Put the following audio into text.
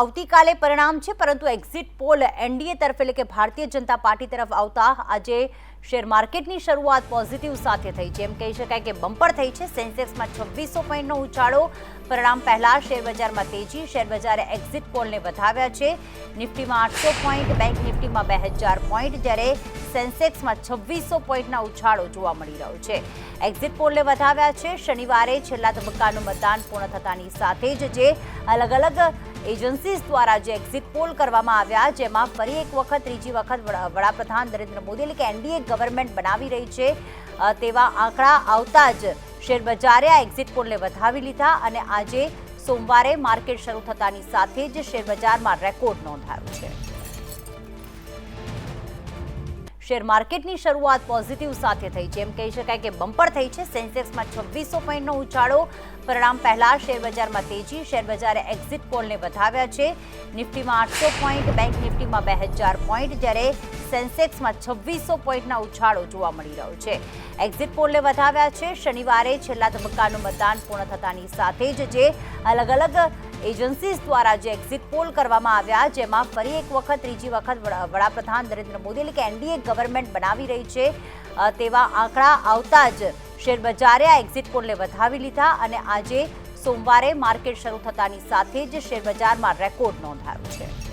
આવતીકાલે પરિણામ છે, પરંતુ એક્ઝિટ પોલ એનડીએ તરફ એટલે કે ભારતીય જનતા પાર્ટી તરફ આવતા આજે શેર માર્કેટની શરૂઆત પોઝિટિવ સાથે થઈ છે. એમ કહી શકાય કે બમ્પર થઈ છે. સેન્સેક્સમાં છવ્વીસો પોઈન્ટનો ઉછાળો. પરિણામ પહેલા શેરબજારમાં તેજી. શેરબજારે એક્ઝિટ પોલને વધાવ્યા છે. નિફ્ટીમાં આઠસો પોઈન્ટ બેંક નિફ્ટીમાં બે હજાર પોઈન્ટ જ્યારે સેન્સેક્સમાં છવ્વીસો પોઈન્ટના ઉછાળો જોવા મળી રહ્યો છે. એક્ઝિટ પોલને વધાવ્યા છે. શનિવારે છેલ્લા તબક્કાનું મતદાન પૂર્ણ થતાની સાથે જ જે અલગ અલગ એજન્સીઝ દ્વારા જે એક્ઝિટ પોલ કરવામાં આવ્યા, જેમાં ફરી એક વખત, ત્રીજી વખત વડા- વડાપ્રધાન નરેન્દ્ર મોદી એટલે કે એનડીએ ગવર્મેન્ટ બનાવી રહી છે. તેવા આંકડા આવતા જ શેરબજારે આ એક્ઝિટ પોલને વધાવી લીધા અને આજે સોમવારે માર્કેટ શરૂ થતાની સાથે જ શેરબજારમાં રેકોર્ડ નોંધાયો છે. શેર માર્કેટની શરૂઆત પોઝિટિવ સાથે થઈ છે. એમ કહી શકાય કે બમ્પર થઈ છે. સેન્સેક્સમાં છવ્વીસો પોઈન્ટનો ઉછાળો. પરિણામ પહેલા શેર બજારમાં તેજી. શેરબજારે એક્ઝિટ પોલને વધાવ્યા છે. નિફ્ટીમાં આઠસો પોઈન્ટ, બેંક નિફ્ટીમાં બે હજાર પોઈન્ટ. જ્યારે સેન્સેક્સમાં છવ્વીસો પોઈન્ટના ઉછાળો જોવા મળી રહ્યો છે. એક્ઝિટ પોલને વધાવ્યા છે. શનિવારે છેલ્લા તબક્કાનું મતદાન પૂર્ણ થતાની સાથે જ જે અલગ અલગ એજન્સીઝ દ્વારા જે એક્ઝિટ પોલ કરવામાં આવ્યા, જેમાં ફરી એક વખત, ત્રીજી વખત વડા- વડાપ્રધાન નરેન્દ્ર મોદી એટલે કે એનડીએ ગવર્મેન્ટ બનાવી રહી છે. તેવા આંકડા આવતા જ શેરબજારે આ એક્ઝિટ પોલને વધાવી લીધા અને આજે સોમવારે માર્કેટ શરૂ થતાની સાથે જ શેરબજારમાં રેકોર્ડ નોંધાયો છે.